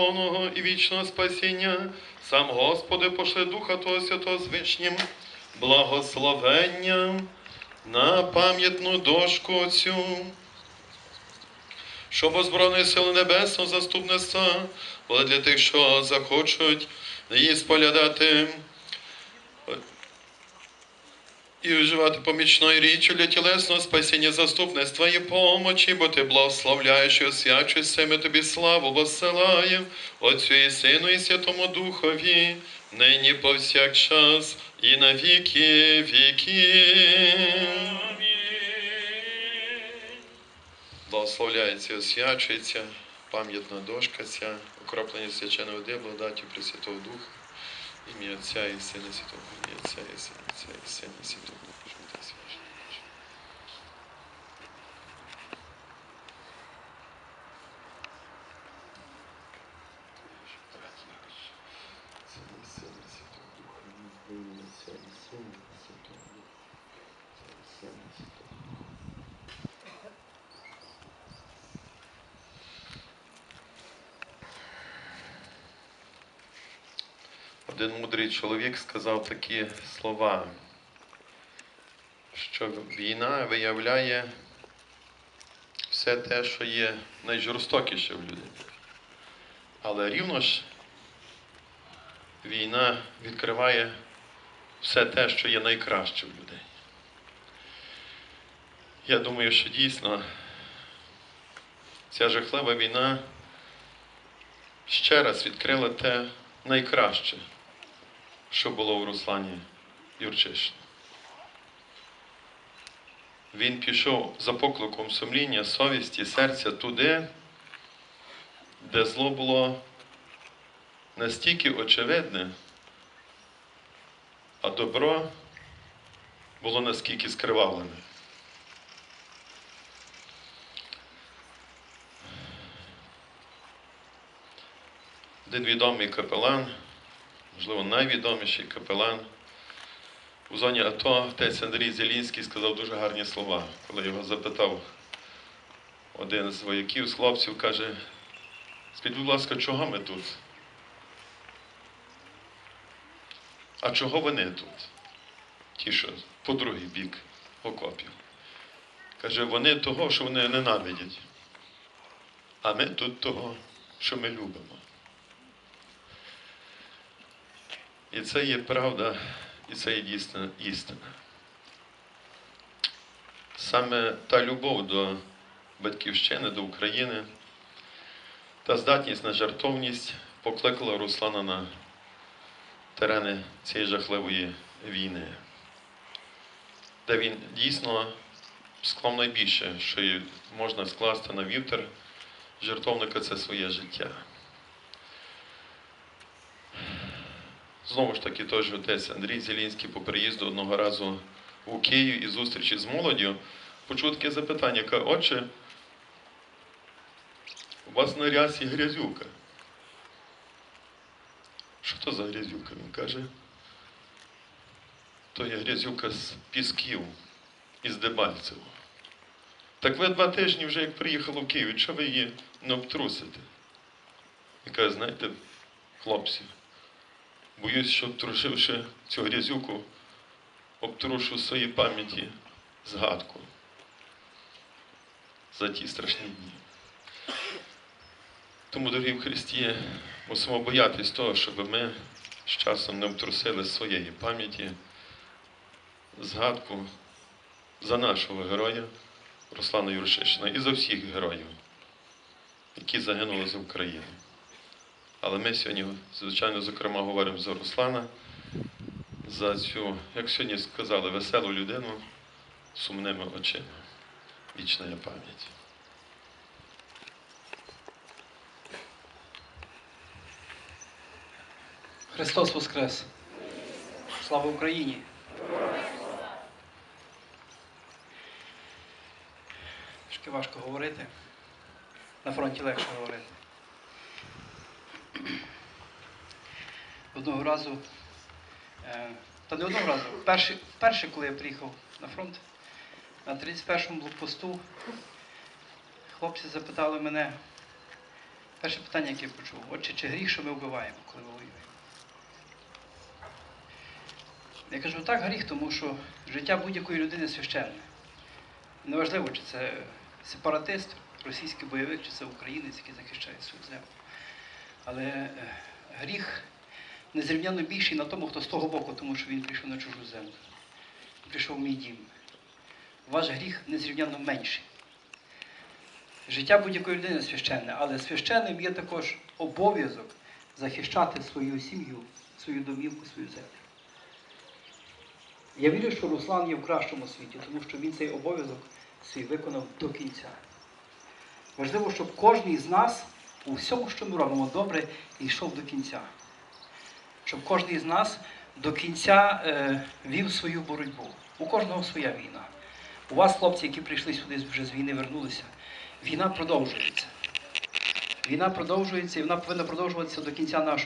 Оного і вічного спасіння, сам Господи пошли Духа Твого Святого з вічнім благословенням на пам'ятну дошку цю, щоб озброєної сили небесного заступництва були для тих, що захочуть її споглядати і вживати помічною річчю для тілесного спасіння заступництва і помочі, бо ти благословляєш і освячуєш все, ми тобі славу посилаєм, Отцю і Сину, і Святому Духові, нині повсякчас і на віки віків. Благословляється і освячується пам'ятна дошка ця, окроплення свяченої води, благодаті Пресвятого Духа, ім'я Отця і Сина Святого, ім'я Отця і Сина, Отця і Сина Святого Духа, що ти священий. Сина і Сина і Святого Духа, Святого Духа, Сина і Святого Духа. Один мудрий чоловік сказав такі слова, що війна виявляє все те, що є найжорстокіше в людині. Але рівно ж війна відкриває все те, що є найкраще в людей. Я думаю, що дійсно ця жахлива війна ще раз відкрила те найкраще, що було в Руслані Юрчишину. Він пішов за покликом сумління, совісті, серця туди, де зло було настільки очевидне, а добро було наскільки скривавлене. Один відомий капелан, можливо, найвідоміший капелан у зоні АТО, отець Андрій Зелінський сказав дуже гарні слова, коли його запитав один з вояків, з хлопців, каже, скажіть, будь ласка, чого ми тут? А чого вони тут? Ті, що по другий бік окопів. Каже, вони того, що вони ненавидять. А ми тут того, що ми любимо. І це є правда, і це є дійсна істина. Саме та любов до батьківщини, до України, та здатність на жартовність покликала Руслана на терени цієї жахливої війни, де він дійсно склав найбільше, що можна скласти на вівтар жертовника це своє життя. Знову ж таки, же отець Андрій Зелінський по приїзду одного разу у Київ і зустрічі з молоддю почув таке запитання, каже, отче, у вас на рясі грязюка. Що то за грязюка? Він каже. То є грязюка з пісків із Дебальцево. Так ви два тижні вже як приїхали в Київ, що ви її не обтрусите? Він каже, знаєте, хлопці, боюсь, що обтрушивши цю грязюку, обтрушу своїй пам'яті згадку за ті страшні дні. Тому, дорогі в Христі, мусимо боятись того, щоб ми з часом не обтрусили своєї пам'яті згадку за нашого героя Руслана Юршишина і за всіх героїв, які загинули за Україну. Але ми сьогодні, звичайно, зокрема, говоримо за Руслана, за цю, як сьогодні сказали, веселу людину сумними очима. Вічна пам'ять. Христос Воскрес! Слава Україні! Трошки важко говорити. На фронті легше говорити. Одного разу, е, та не одного разу, перший, коли я приїхав на фронт, на 31-му блокпосту, хлопці запитали мене, Перше питання, яке я почув. Отже, чи гріх, що ми вбиваємо, коли воюємо? Я кажу, так, гріх, тому що життя будь-якої людини священне. Неважливо, чи це сепаратист, російський бойовик, чи це українець, який захищає свою землю. Але е, гріх незрівняно більший на тому, хто з того боку, тому що він прийшов на чужу землю. Прийшов в мій дім. Ваш гріх незрівняно менший. Життя будь-якої людини священне, але священним є також обов'язок захищати свою сім'ю, свою домівку, свою землю. Я вірю, що Руслан є в кращому світі, тому що він цей обов'язок свій виконав до кінця. Важливо, щоб кожен з нас у всьому, що ми робимо добре, йшов до кінця. Щоб кожен з нас до кінця е, вів свою боротьбу. У кожного своя війна. У вас, хлопці, які прийшли сюди вже з війни, вернулися, війна продовжується. Війна продовжується і вона повинна продовжуватися до кінця нашого.